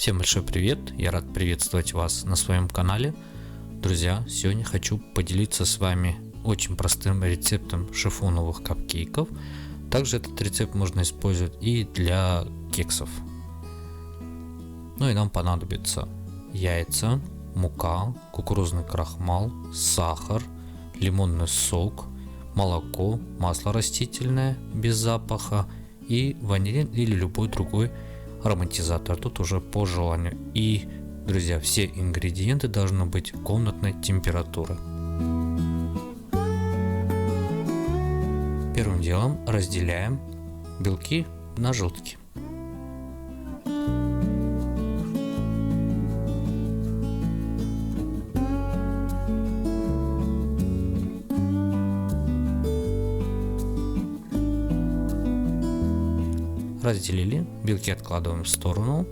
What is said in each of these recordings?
Всем большой привет, я рад приветствовать вас на своем канале. Друзья, сегодня хочу поделиться с вами очень простым рецептом шифоновых капкейков. Также этот рецепт можно использовать и для кексов. Ну и нам понадобится яйца, мука, кукурузный крахмал, сахар, лимонный сок, молоко, масло растительное без запаха и ванилин или любой другой ароматизатор. Тут уже по желанию. И, друзья, все ингредиенты должны быть комнатной температуры. Первым делом разделяем белки на желтки. Разделили, белки откладываем в сторону.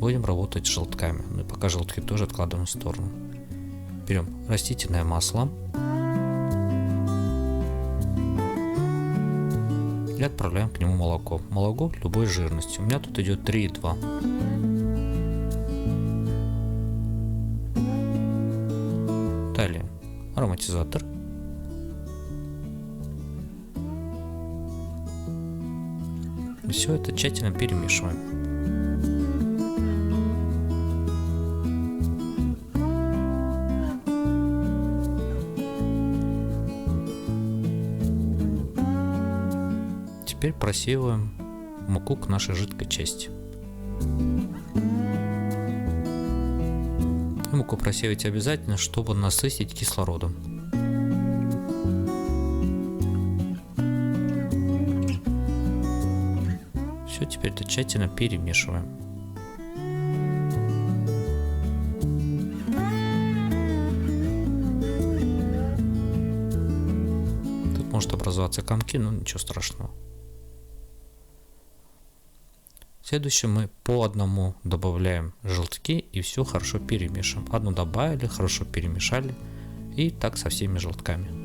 Будем работать с желтками. Ну и пока желтки тоже откладываем в сторону. Берем растительное масло. И отправляем к нему молоко. Молоко любой жирности. У меня тут идет 3,2. Далее ароматизатор. Все это тщательно перемешиваем. Теперь просеиваем муку к нашей жидкой части. муку просеивать обязательно, чтобы насытить кислородом. Все, теперь это тщательно перемешиваем. Тут может образоваться комки, но ничего страшного. Следующее мы по одному добавляем желтки и все хорошо перемешиваем. Одну добавили, хорошо перемешали и так со всеми желтками.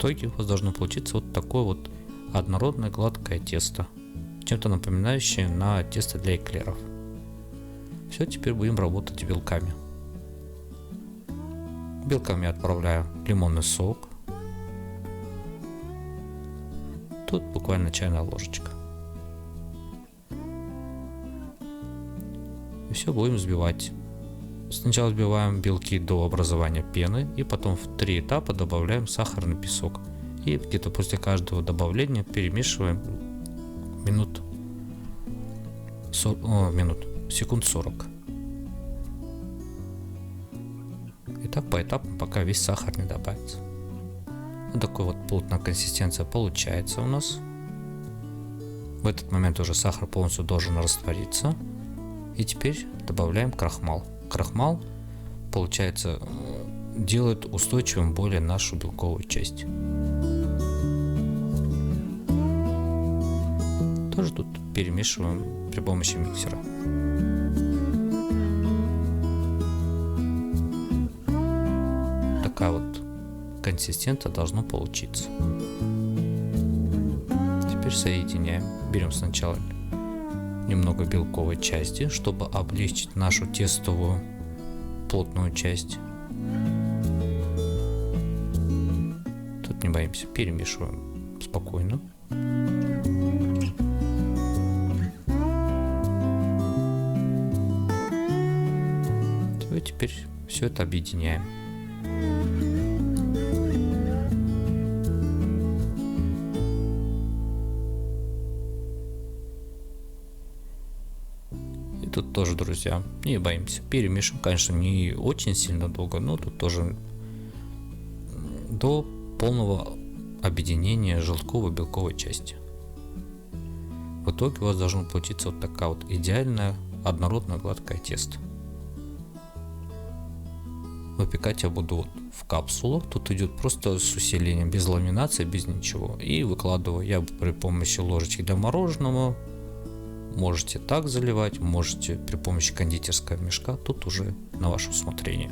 Итоге у вас должно получиться вот такое вот однородное гладкое тесто, чем-то напоминающее на тесто для эклеров. Все, теперь будем работать белками. Белками отправляю лимонный сок. Тут буквально чайная ложечка. И все будем взбивать. Сначала взбиваем белки до образования пены и потом в три этапа добавляем сахарный песок. И где-то после каждого добавления перемешиваем минут, 40, о, минут секунд 40. И так по этапам, пока весь сахар не добавится. Вот такой вот плотная консистенция получается у нас. В этот момент уже сахар полностью должен раствориться. И теперь добавляем крахмал крахмал, получается, делает устойчивым более нашу белковую часть. Тоже тут перемешиваем при помощи миксера. Такая вот консистенция должно получиться. Теперь соединяем. Берем сначала немного белковой части, чтобы облегчить нашу тестовую плотную часть. Тут не боимся, перемешиваем спокойно. И теперь все это объединяем. Тут тоже, друзья, не боимся. Перемешиваем, конечно, не очень сильно долго, но тут тоже до полного объединения желтково-белковой части. В итоге у вас должно получиться вот такая вот идеальная однородная гладкое тесто. Выпекать я буду вот в капсулах. Тут идет просто с усилением, без ламинации, без ничего. И выкладываю я при помощи ложечки для мороженого Можете так заливать, можете при помощи кондитерского мешка, тут уже на ваше усмотрение.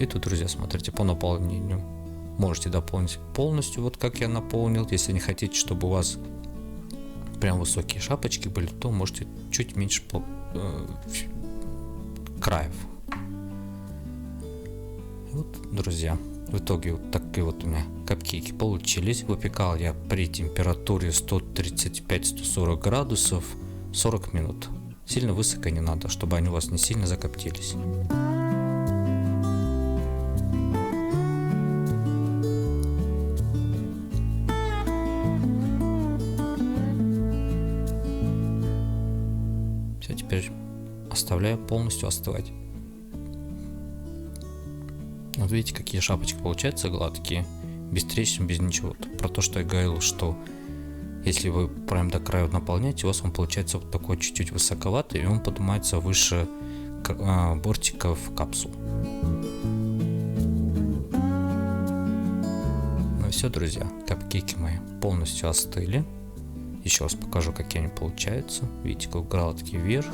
И тут, друзья, смотрите, по наполнению можете дополнить полностью, вот как я наполнил. Если не хотите, чтобы у вас прям высокие шапочки были, то можете чуть меньше по, э, краев. Вот, друзья, в итоге вот такие вот у меня капкейки получились. Выпекал я при температуре 135-140 градусов 40 минут. Сильно высоко не надо, чтобы они у вас не сильно закоптились. Все, теперь оставляю полностью остывать. Вот видите, какие шапочки получаются гладкие, без трещин, без ничего. Про то, что я говорил, что если вы прям до края наполняете, у вас он получается вот такой чуть-чуть высоковатый, и он поднимается выше а, бортиков капсул. Ну все, друзья, капкейки мои полностью остыли. Еще раз покажу, какие они получаются. Видите, как гладкий вверх.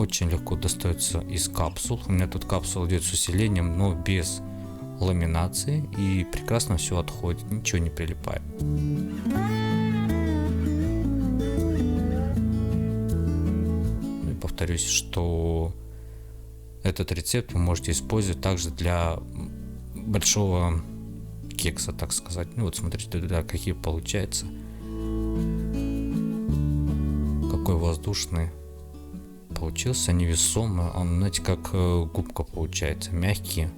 Очень легко достается из капсул. У меня тут капсула идет с усилением, но без ламинации. И прекрасно все отходит, ничего не прилипает. И повторюсь, что этот рецепт вы можете использовать также для большого кекса, так сказать. Ну вот смотрите, да, какие получается. Какой воздушный получился, невесомый. Он, знаете, как э, губка получается, мягкий.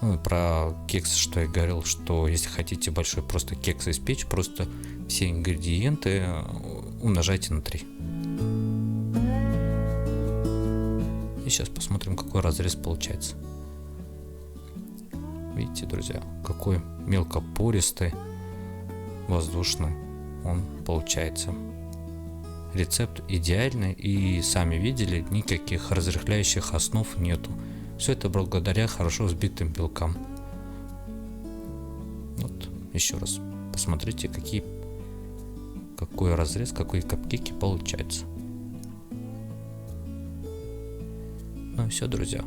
Ну, про кекс, что я говорил, что если хотите большой просто кекс испечь, просто все ингредиенты э, умножайте на 3. И сейчас посмотрим, какой разрез получается. Видите, друзья, какой мелкопористый, воздушный он получается. Рецепт идеальный и сами видели, никаких разрыхляющих основ нету. Все это благодаря хорошо взбитым белкам. Вот, еще раз посмотрите, какие, какой разрез, какой капкейки получается. Ну и все, друзья.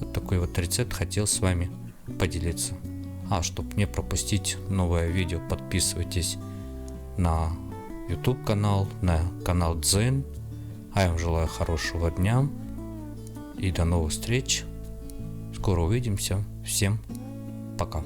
Вот такой вот рецепт хотел с вами поделиться. А чтобы не пропустить новое видео, подписывайтесь на YouTube канал, на канал Дзен. А я вам желаю хорошего дня и до новых встреч. Скоро увидимся. Всем пока.